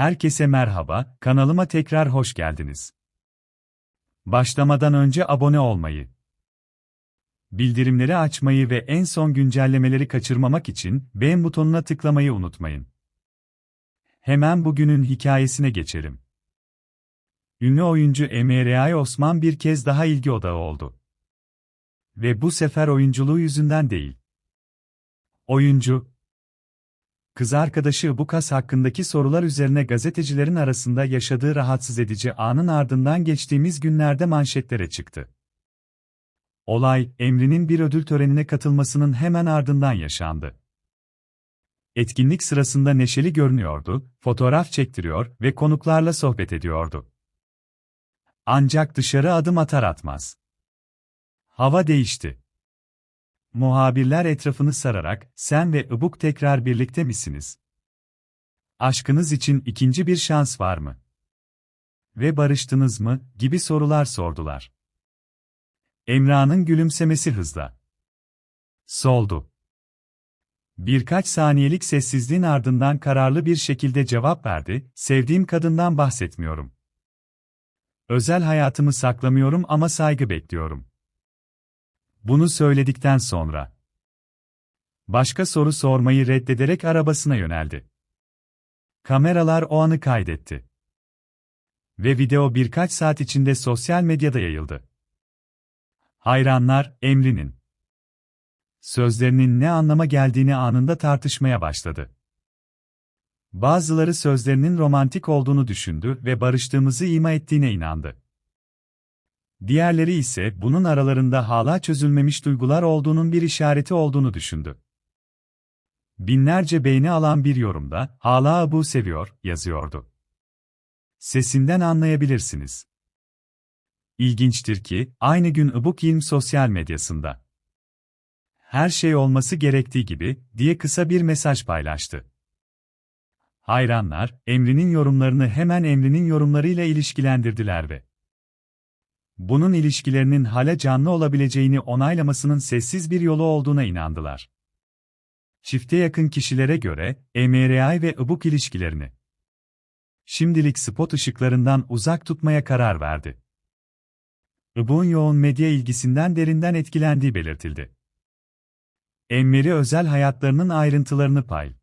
Herkese merhaba, kanalıma tekrar hoş geldiniz. Başlamadan önce abone olmayı, bildirimleri açmayı ve en son güncellemeleri kaçırmamak için beğen butonuna tıklamayı unutmayın. Hemen bugünün hikayesine geçelim. Ünlü oyuncu Emre Osman bir kez daha ilgi odağı oldu. Ve bu sefer oyunculuğu yüzünden değil. Oyuncu, kız arkadaşı Bukas hakkındaki sorular üzerine gazetecilerin arasında yaşadığı rahatsız edici anın ardından geçtiğimiz günlerde manşetlere çıktı. Olay, Emri'nin bir ödül törenine katılmasının hemen ardından yaşandı. Etkinlik sırasında neşeli görünüyordu, fotoğraf çektiriyor ve konuklarla sohbet ediyordu. Ancak dışarı adım atar atmaz. Hava değişti. Muhabirler etrafını sararak, sen ve Ibuk tekrar birlikte misiniz? Aşkınız için ikinci bir şans var mı? Ve barıştınız mı, gibi sorular sordular. Emrah'ın gülümsemesi hızla. Soldu. Birkaç saniyelik sessizliğin ardından kararlı bir şekilde cevap verdi, sevdiğim kadından bahsetmiyorum. Özel hayatımı saklamıyorum ama saygı bekliyorum. Bunu söyledikten sonra başka soru sormayı reddederek arabasına yöneldi. Kameralar o anı kaydetti. Ve video birkaç saat içinde sosyal medyada yayıldı. Hayranlar, Emri'nin sözlerinin ne anlama geldiğini anında tartışmaya başladı. Bazıları sözlerinin romantik olduğunu düşündü ve barıştığımızı ima ettiğine inandı. Diğerleri ise bunun aralarında hala çözülmemiş duygular olduğunun bir işareti olduğunu düşündü. Binlerce beğeni alan bir yorumda, hala Abu seviyor, yazıyordu. Sesinden anlayabilirsiniz. İlginçtir ki, aynı gün Ibuk İlm sosyal medyasında. Her şey olması gerektiği gibi, diye kısa bir mesaj paylaştı. Hayranlar, Emri'nin yorumlarını hemen Emri'nin yorumlarıyla ilişkilendirdiler ve bunun ilişkilerinin hala canlı olabileceğini onaylamasının sessiz bir yolu olduğuna inandılar. Çifte yakın kişilere göre, MRI ve ıbuk ilişkilerini şimdilik spot ışıklarından uzak tutmaya karar verdi. Ibuk'un yoğun medya ilgisinden derinden etkilendiği belirtildi. Emmeri özel hayatlarının ayrıntılarını paylaştı